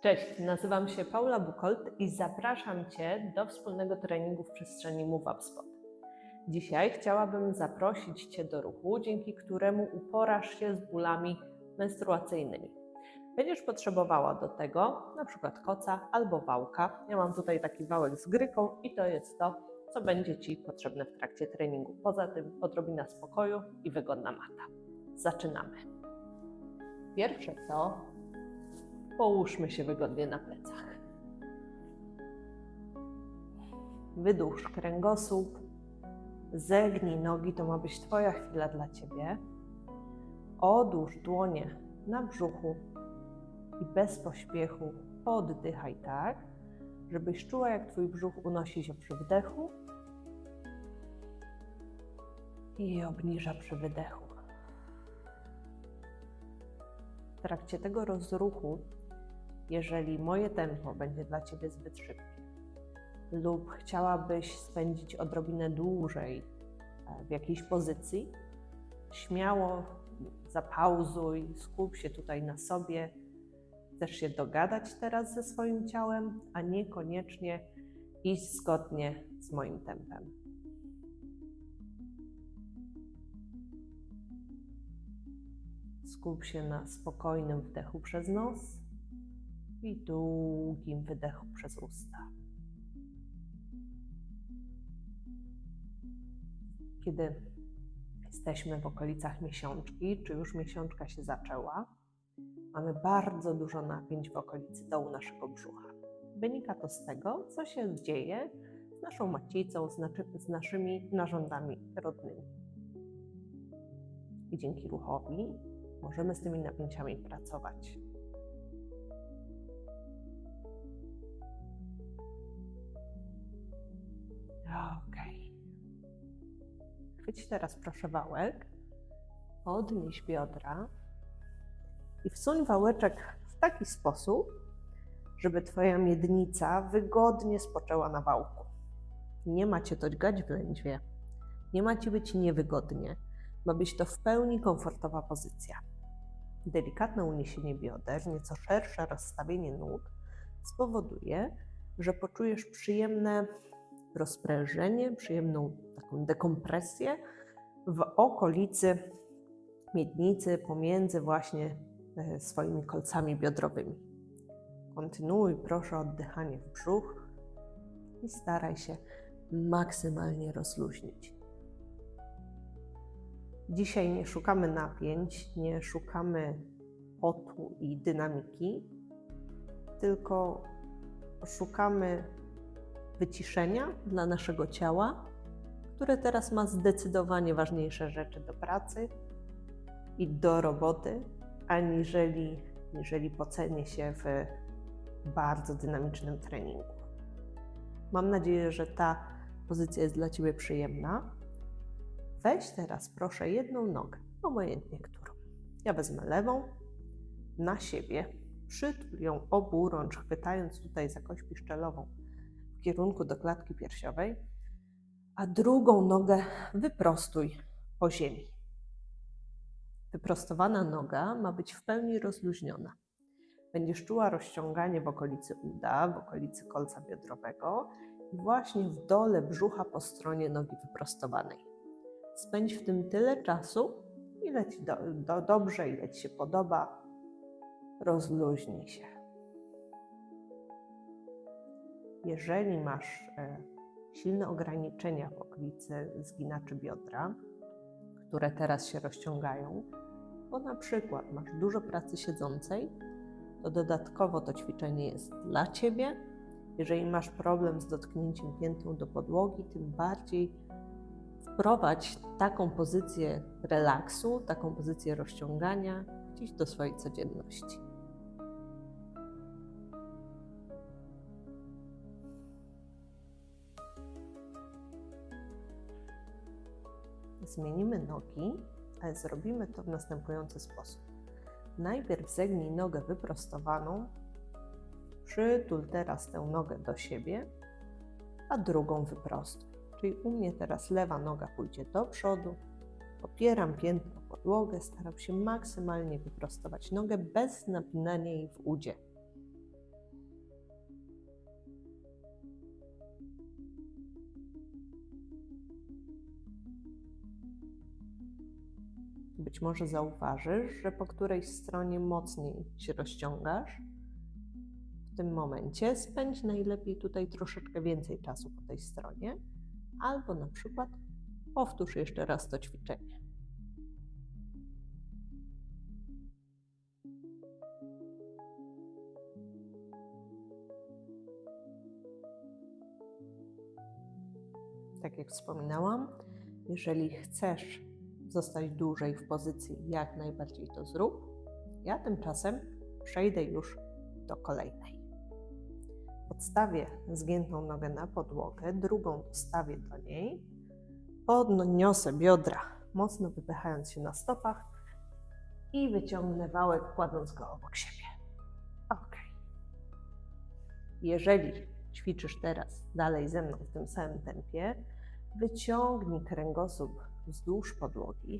Cześć, nazywam się Paula Bukolt i zapraszam Cię do wspólnego treningu w przestrzeni Move Up Spot. Dzisiaj chciałabym zaprosić Cię do ruchu, dzięki któremu uporasz się z bólami menstruacyjnymi. Będziesz potrzebowała do tego na przykład koca albo wałka. Ja mam tutaj taki wałek z gryką i to jest to, co będzie Ci potrzebne w trakcie treningu. Poza tym odrobina spokoju i wygodna mata. Zaczynamy. Pierwsze co, połóżmy się wygodnie na plecach. Wydłuż kręgosłup, zegnij nogi, to ma być Twoja chwila dla Ciebie. Odłóż dłonie na brzuchu i bez pośpiechu oddychaj tak, żebyś czuła, jak Twój brzuch unosi się przy wdechu i obniża przy wydechu. W trakcie tego rozruchu, jeżeli moje tempo będzie dla Ciebie zbyt szybkie lub chciałabyś spędzić odrobinę dłużej e, w jakiejś pozycji, śmiało zapauzuj, skup się tutaj na sobie. Chcesz się dogadać teraz ze swoim ciałem, a niekoniecznie iść zgodnie z moim tempem. Skup się na spokojnym wdechu przez nos i długim wydechu przez usta. Kiedy jesteśmy w okolicach miesiączki, czy już miesiączka się zaczęła, mamy bardzo dużo napięć w okolicy dołu naszego brzucha. Wynika to z tego, co się dzieje z naszą macicą, z, z naszymi narządami rodnymi. I dzięki ruchowi możemy z tymi napięciami pracować. Ok. Chwyć teraz proszę wałek, podnieś biodra i wsuń wałeczek w taki sposób, żeby Twoja miednica wygodnie spoczęła na wałku. Nie ma Cię to dźgać w lędźwie, nie ma Ci być niewygodnie, ma być to w pełni komfortowa pozycja. Delikatne uniesienie bioder, nieco szersze rozstawienie nóg spowoduje, że poczujesz przyjemne rozprężenie, przyjemną taką dekompresję w okolicy miednicy, pomiędzy właśnie e, swoimi kolcami biodrowymi. Kontynuuj proszę oddychanie w brzuch i staraj się maksymalnie rozluźnić. Dzisiaj nie szukamy napięć, nie szukamy potu i dynamiki, tylko szukamy wyciszenia dla naszego ciała, które teraz ma zdecydowanie ważniejsze rzeczy do pracy i do roboty, aniżeli jeżeli pocenie się w bardzo dynamicznym treningu. Mam nadzieję, że ta pozycja jest dla Ciebie przyjemna. Weź teraz proszę jedną nogę, obojętnie którą. Ja wezmę lewą na siebie, przytul ją oburącz, chwytając tutaj za kość piszczelową w kierunku do klatki piersiowej, a drugą nogę wyprostuj po ziemi. Wyprostowana noga ma być w pełni rozluźniona. Będziesz czuła rozciąganie w okolicy uda, w okolicy kolca biodrowego i właśnie w dole brzucha po stronie nogi wyprostowanej. Spędź w tym tyle czasu, ile ci do, do, dobrze, ile ci się podoba. Rozluźnij się. Jeżeli masz e, silne ograniczenia w okolicy zginaczy biodra, które teraz się rozciągają, bo na przykład masz dużo pracy siedzącej, to dodatkowo to ćwiczenie jest dla Ciebie. Jeżeli masz problem z dotknięciem piętą do podłogi, tym bardziej wprowadź taką pozycję relaksu, taką pozycję rozciągania gdzieś do swojej codzienności. Zmienimy nogi, ale zrobimy to w następujący sposób. Najpierw zegnij nogę wyprostowaną, przytul teraz tę nogę do siebie, a drugą wyprostuj. Czyli u mnie teraz lewa noga pójdzie do przodu, opieram piętę o podłogę, staram się maksymalnie wyprostować nogę bez napinania jej w udzie. Może zauważysz, że po którejś stronie mocniej się rozciągasz. W tym momencie spędź najlepiej tutaj troszeczkę więcej czasu po tej stronie, albo na przykład powtórz jeszcze raz to ćwiczenie. Tak jak wspominałam, jeżeli chcesz zostać dłużej w pozycji, jak najbardziej to zrób. Ja tymczasem przejdę już do kolejnej. Podstawię zgiętą nogę na podłogę, drugą dostawię do niej, podniosę biodra, mocno wypychając się na stopach i wyciągnę wałek, kładąc go obok siebie. Ok. Jeżeli ćwiczysz teraz dalej ze mną w tym samym tempie, wyciągnij kręgosłup wzdłuż podłogi,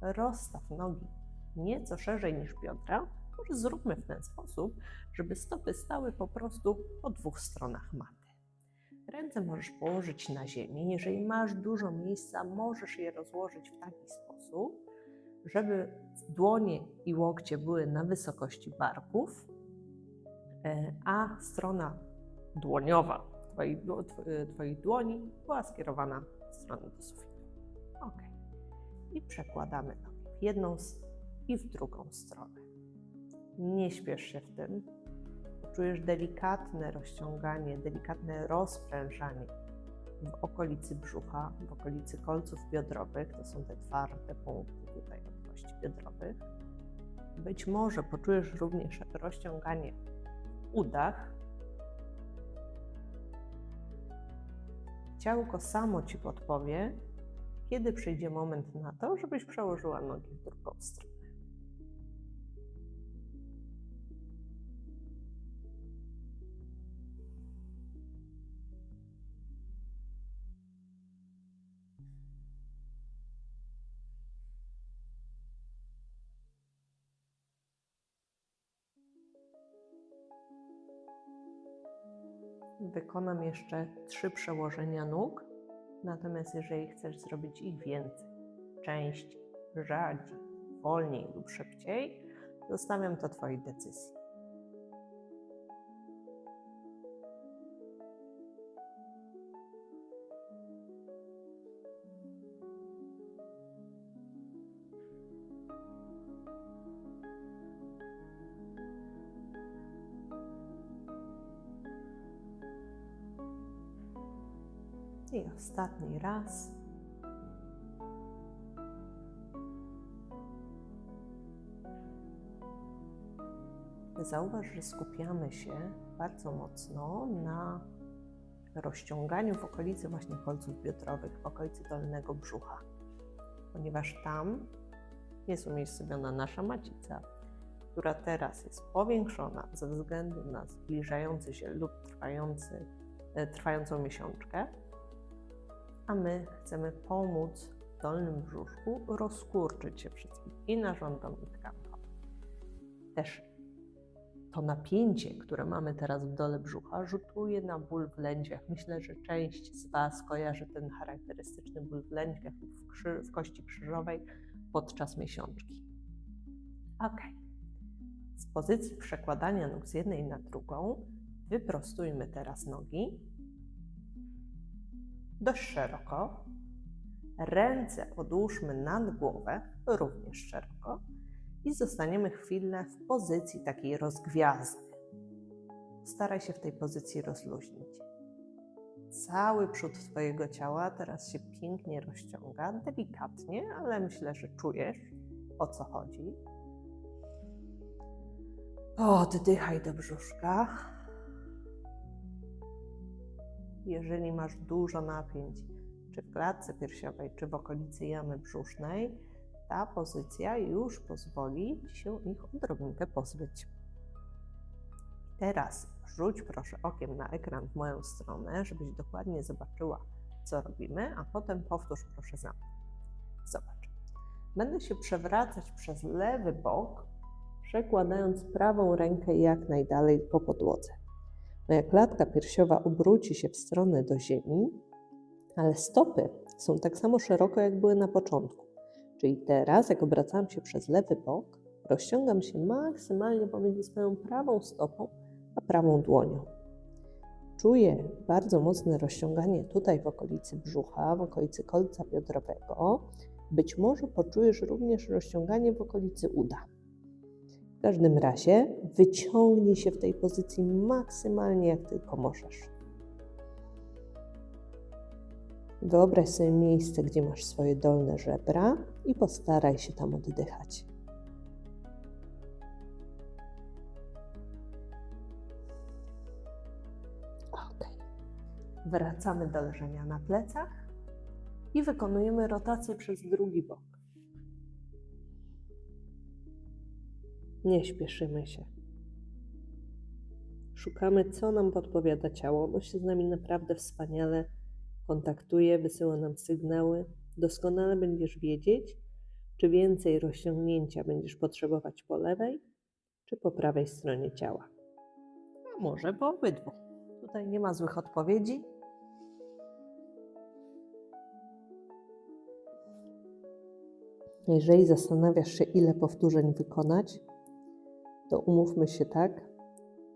rozstaw nogi nieco szerzej niż biodra. Może zróbmy w ten sposób, żeby stopy stały po prostu po dwóch stronach maty. Ręce możesz położyć na ziemi. Jeżeli masz dużo miejsca, możesz je rozłożyć w taki sposób, żeby dłonie i łokcie były na wysokości barków, e, a strona dłoniowa Twoich, twoich dłoni była skierowana w stronę do sufitu. Ok. I przekładamy nogi w jedną i w drugą stronę. Nie śpiesz się w tym. Czujesz delikatne rozciąganie, delikatne rozprężanie w okolicy brzucha, w okolicy kolców biodrowych. To są te twarde punkty tutaj od kości biodrowych. Być może poczujesz również rozciąganie w udach. Ciałko samo ci podpowie, kiedy przyjdzie moment na to, żebyś przełożyła nogi w drugą stronę. Wykonam jeszcze trzy przełożenia nóg Natomiast jeżeli chcesz zrobić ich więcej, częściej, rzadziej, wolniej lub szybciej, zostawiam to Twojej decyzji. Ostatni raz. Zauważ, że skupiamy się bardzo mocno na rozciąganiu w okolicy właśnie kolców biodrowych, w okolicy dolnego brzucha, ponieważ tam jest umiejscowiona nasza macica, która teraz jest powiększona ze względu na zbliżający się lub trwający, e, trwającą miesiączkę a my chcemy pomóc dolnym brzuszku rozkurczyć się wszystkim i narządom i tkankom. Też to napięcie, które mamy teraz w dole brzucha, rzutuje na ból w lędźwiach. Myślę, że część z Was kojarzy ten charakterystyczny ból w lędźwiach w, krzy- w kości krzyżowej podczas miesiączki. Ok. Z pozycji przekładania nóg z jednej na drugą wyprostujmy teraz nogi dość szeroko. Ręce odłóżmy nad głowę, również szeroko. I zostaniemy chwilę w pozycji takiej rozgwiazdy. Staraj się w tej pozycji rozluźnić. Cały przód Twojego ciała teraz się pięknie rozciąga, delikatnie, ale myślę, że czujesz o co chodzi. Oddychaj do brzuszka. Jeżeli masz dużo napięć, czy w klatce piersiowej, czy w okolicy jamy brzusznej, ta pozycja już pozwoli Ci się ich odrobinkę pozbyć. Teraz rzuć proszę okiem na ekran w moją stronę, żebyś dokładnie zobaczyła, co robimy, a potem powtórz proszę za mną. Zobacz. Będę się przewracać przez lewy bok, przekładając prawą rękę jak najdalej po podłodze. Moja klatka piersiowa obróci się w stronę do ziemi, ale stopy są tak samo szeroko, jak były na początku. Czyli teraz, jak obracam się przez lewy bok, rozciągam się maksymalnie pomiędzy swoją prawą stopą a prawą dłonią. Czuję bardzo mocne rozciąganie tutaj w okolicy brzucha, w okolicy kolca biodrowego. Być może poczujesz również rozciąganie w okolicy uda. W każdym razie wyciągnij się w tej pozycji maksymalnie jak tylko możesz. Wyobraź sobie miejsce, gdzie masz swoje dolne żebra i postaraj się tam oddychać. Ok. Wracamy do leżenia na plecach i wykonujemy rotację przez drugi bok. Nie śpieszymy się. Szukamy, co nam podpowiada ciało. Ono się z nami naprawdę wspaniale kontaktuje, wysyła nam sygnały. Doskonale będziesz wiedzieć, czy więcej rozciągnięcia będziesz potrzebować po lewej, czy po prawej stronie ciała. A może po obydwu. Tutaj nie ma złych odpowiedzi. Jeżeli zastanawiasz się, ile powtórzeń wykonać, to umówmy się tak,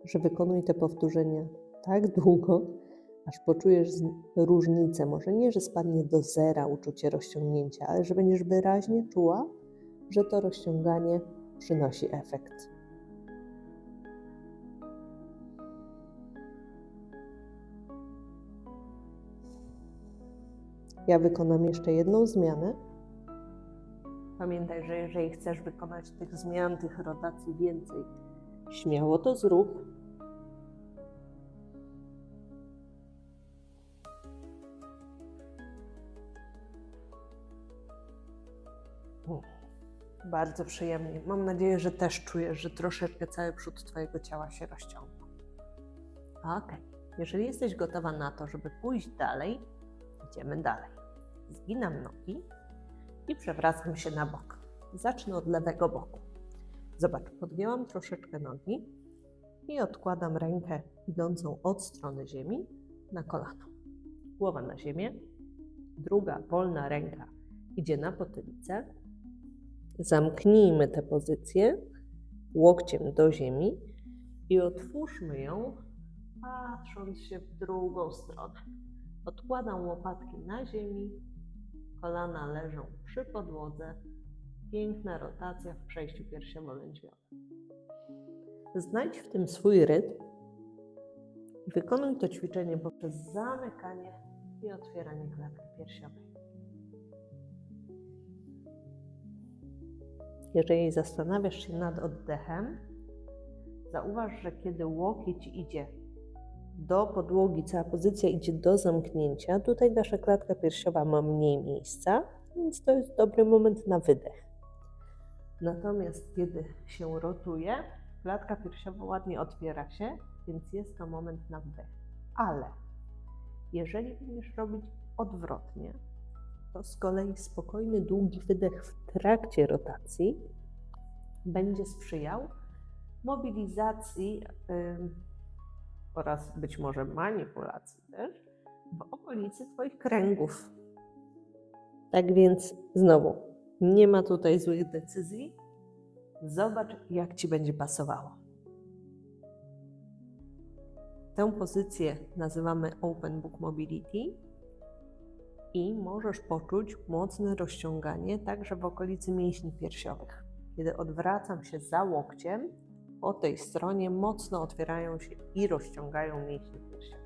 że wykonuj te powtórzenia tak długo, aż poczujesz różnicę. Może nie, że spadnie do zera uczucie rozciągnięcia, ale że będziesz wyraźnie czuła, że to rozciąganie przynosi efekt. Ja wykonam jeszcze jedną zmianę. Pamiętaj, że jeżeli chcesz wykonać tych zmian, tych rotacji więcej, śmiało to zrób. Bardzo przyjemnie. Mam nadzieję, że też czujesz, że troszeczkę cały przód Twojego ciała się rozciąga. Ok. Jeżeli jesteś gotowa na to, żeby pójść dalej, idziemy dalej. Zginam nogi i przewracam się na bok. Zacznę od lewego boku. Zobacz, podgięłam troszeczkę nogi i odkładam rękę idącą od strony ziemi na kolano. Głowa na ziemię, druga wolna ręka idzie na potylicę. Zamknijmy tę pozycję łokciem do ziemi i otwórzmy ją, patrząc się w drugą stronę. Odkładam łopatki na ziemi, kolana leżą przy podłodze. Piękna rotacja w przejściu piersiowo-lędźwiowym. Znajdź w tym swój rytm i wykonuj to ćwiczenie poprzez zamykanie i otwieranie klatki piersiowej. Jeżeli zastanawiasz się nad oddechem, zauważ, że kiedy łokieć idzie do podłogi, cała pozycja idzie do zamknięcia, tutaj nasza klatka piersiowa ma mniej miejsca, więc to jest dobry moment na wydech. Natomiast kiedy się rotuje, klatka piersiowa ładnie otwiera się, więc jest to moment na wdech. Ale jeżeli będziesz robić odwrotnie, to z kolei spokojny, długi wydech w trakcie rotacji będzie sprzyjał mobilizacji ym, oraz być może manipulacji też w okolicy Twoich kręgów. Tak więc znowu, nie ma tutaj złych decyzji. Zobacz, jak Ci będzie pasowało. Tę pozycję nazywamy Open Book Mobility i możesz poczuć mocne rozciąganie także w okolicy mięśni piersiowych. Kiedy odwracam się za łokciem, po tej stronie mocno otwierają się i rozciągają mięśnie piersiowe.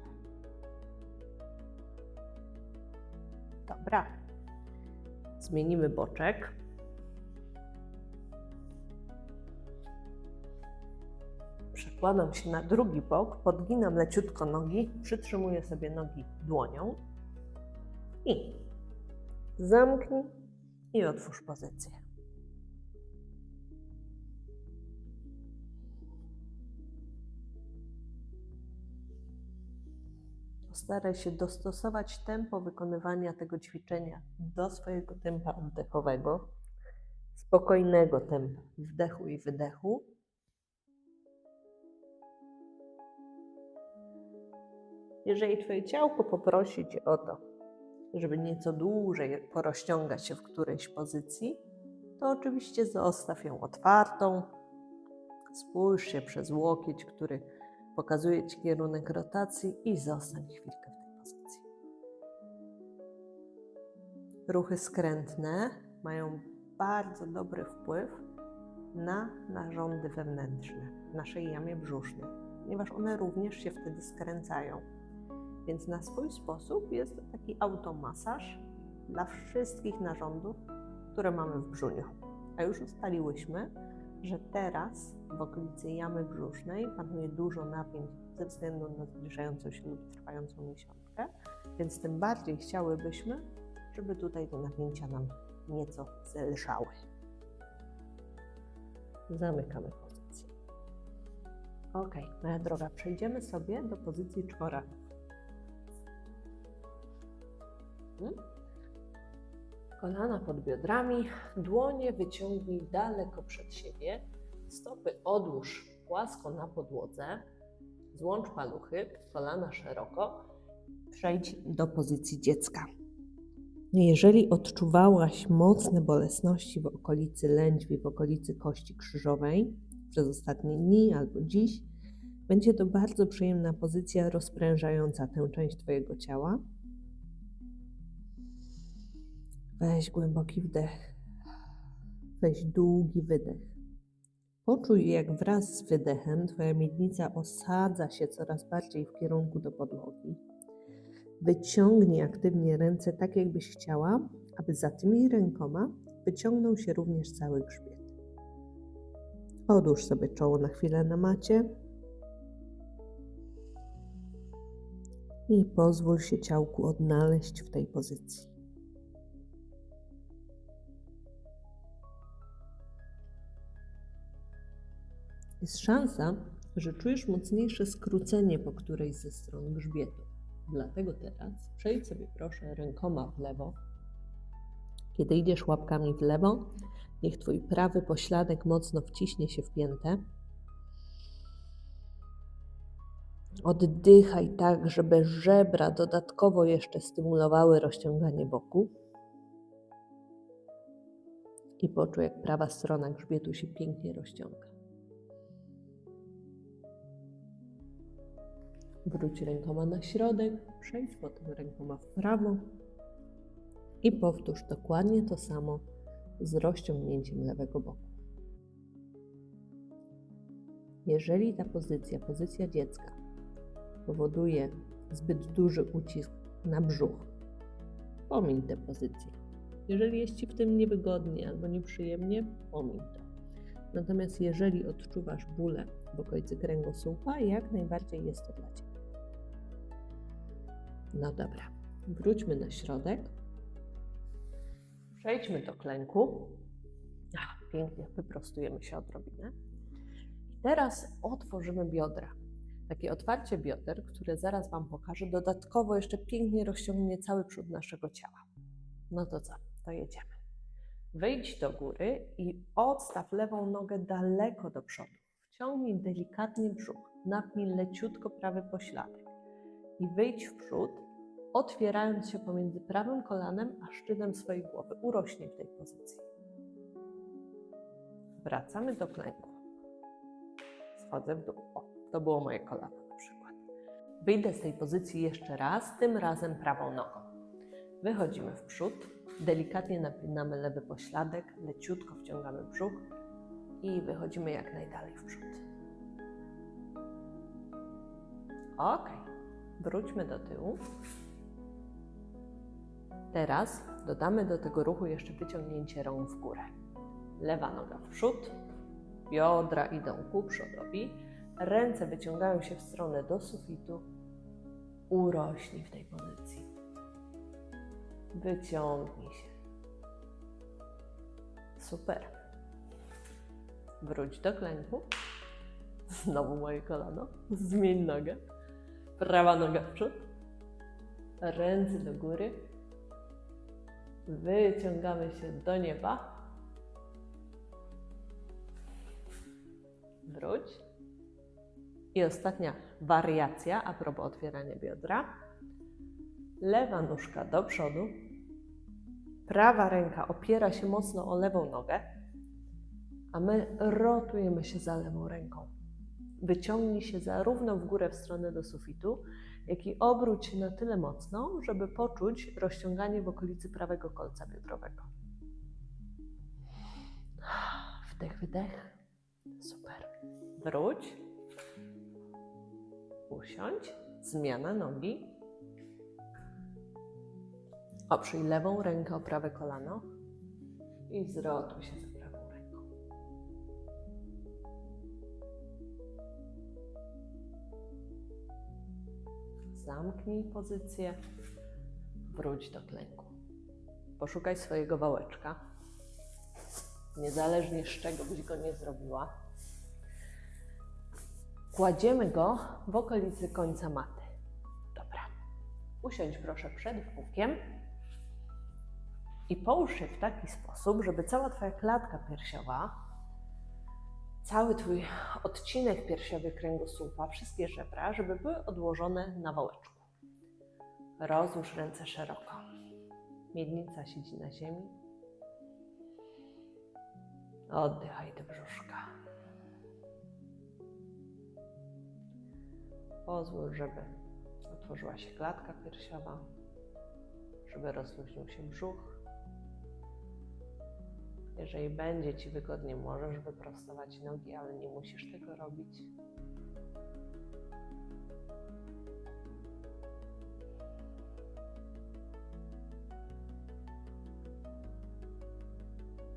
Dobra. Zmienimy boczek. Przekładam się na drugi bok, podginam leciutko nogi, przytrzymuję sobie nogi dłonią i zamknij i otwórz pozycję. Staraj się dostosować tempo wykonywania tego ćwiczenia do swojego tempa oddechowego, spokojnego tempa wdechu i wydechu. Jeżeli Twoje ciałko poprosi Cię o to, żeby nieco dłużej porozciągać się w którejś pozycji, to oczywiście zostaw ją otwartą. Spójrz się przez łokieć, który pokazuje Ci kierunek rotacji i zostań chwilkę w tej pozycji. Ruchy skrętne mają bardzo dobry wpływ na narządy wewnętrzne w naszej jamie brzusznej, ponieważ one również się wtedy skręcają. Więc na swój sposób jest to taki automasaż dla wszystkich narządów, które mamy w brzuniu. A już ustaliłyśmy, że teraz w okolicy jamy brzusznej panuje dużo napięć ze względu na zbliżającą się lub trwającą miesiączkę, więc tym bardziej chciałybyśmy, żeby tutaj te napięcia nam nieco zelżały. Zamykamy pozycję. Ok, moja droga, przejdziemy sobie do pozycji czworaka. Hmm? Kolana pod biodrami, dłonie wyciągnij daleko przed siebie, stopy odłóż płasko na podłodze, złącz paluchy, kolana szeroko, przejdź do pozycji dziecka. Jeżeli odczuwałaś mocne bolesności w okolicy lędźwi, w okolicy kości krzyżowej przez ostatnie dni albo dziś, będzie to bardzo przyjemna pozycja rozprężająca tę część Twojego ciała. Weź głęboki wdech. Weź długi wydech. Poczuj, jak wraz z wydechem Twoja miednica osadza się coraz bardziej w kierunku do podłogi. Wyciągnij aktywnie ręce tak, jakbyś chciała, aby za tymi rękoma wyciągnął się również cały grzbiet. Odłóż sobie czoło na chwilę na macie i pozwól się ciałku odnaleźć w tej pozycji. Jest szansa, że czujesz mocniejsze skrócenie po którejś ze stron grzbietu. Dlatego teraz przejdź sobie proszę rękoma w lewo. Kiedy idziesz łapkami w lewo, niech Twój prawy pośladek mocno wciśnie się w piętę. Oddychaj tak, żeby żebra dodatkowo jeszcze stymulowały rozciąganie boku. I poczuj, jak prawa strona grzbietu się pięknie rozciąga. Wróć rękoma na środek, przejdź potem rękoma w prawo i powtórz dokładnie to samo z rozciągnięciem lewego boku. Jeżeli ta pozycja, pozycja dziecka, powoduje zbyt duży ucisk na brzuch, pomiń tę pozycję. Jeżeli jest Ci w tym niewygodnie albo nieprzyjemnie, pomiń to. Natomiast jeżeli odczuwasz bóle w okolicy kręgosłupa, jak najbardziej jest to dla Ciebie. No dobra, wróćmy na środek. Przejdźmy do klęku. Ach, pięknie, wyprostujemy się odrobinę. I teraz otworzymy biodra. Takie otwarcie bioder, które zaraz Wam pokażę, dodatkowo jeszcze pięknie rozciągnie cały przód naszego ciała. No to co, to jedziemy. Wyjdź do góry i odstaw lewą nogę daleko do przodu. Wciągnij delikatnie brzuch, napnij leciutko prawy pośladek i wyjdź w przód, otwierając się pomiędzy prawym kolanem a szczytem swojej głowy. Urośnie w tej pozycji. Wracamy do klęku. Schodzę w dół. O, to było moje kolano na przykład. Wyjdę z tej pozycji jeszcze raz, tym razem prawą nogą. Wychodzimy w przód, delikatnie napinamy lewy pośladek, leciutko wciągamy brzuch i wychodzimy jak najdalej w przód. Ok, wróćmy do tyłu. Teraz dodamy do tego ruchu jeszcze wyciągnięcie rąk w górę. Lewa noga w przód, biodra idą ku przodowi, ręce wyciągają się w stronę do sufitu. Urośnij w tej pozycji. Wyciągnij się. Super. Wróć do klęku. Znowu moje kolano. Zmień nogę. Prawa noga w przód. Ręce do góry. Wyciągamy się do nieba. Wróć. I ostatnia wariacja a propos otwierania biodra. Lewa nóżka do przodu, Prawa ręka opiera się mocno o lewą nogę, a my rotujemy się za lewą ręką. Wyciągnij się zarówno w górę w stronę do sufitu, jak i obróć się na tyle mocno, żeby poczuć rozciąganie w okolicy prawego kolca biodrowego. Wdech, wydech. Super. Wróć. Usiądź. Zmiana nogi. Oprzyj lewą rękę o prawe kolano i zrotuj się Zamknij pozycję, wróć do klęku. Poszukaj swojego wałeczka, niezależnie z czego byś go nie zrobiła. Kładziemy go w okolicy końca maty. Dobra. Usiądź proszę przed wpółkiem i połóż się w taki sposób, żeby cała Twoja klatka piersiowa, cały Twój odcinek piersiowy kręgosłupa, wszystkie żebra, żeby były odłożone na wałeczku. Rozłóż ręce szeroko. Miednica siedzi na ziemi. Oddychaj do brzuszka. Pozwól, żeby otworzyła się klatka piersiowa, żeby rozluźnił się brzuch. Jeżeli będzie Ci wygodnie, możesz wyprostować nogi, ale nie musisz tego robić.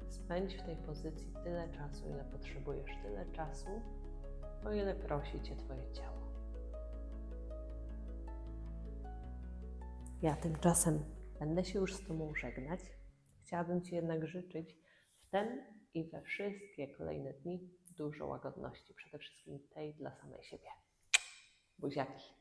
Spędź w tej pozycji tyle czasu, ile potrzebujesz, tyle czasu, o ile prosi Cię Twoje ciało. Ja tymczasem będę się już z Tobą żegnać. Chciałabym Ci jednak życzyć ten i we wszystkie kolejne dni dużo łagodności, przede wszystkim tej dla samej siebie. Buziaki.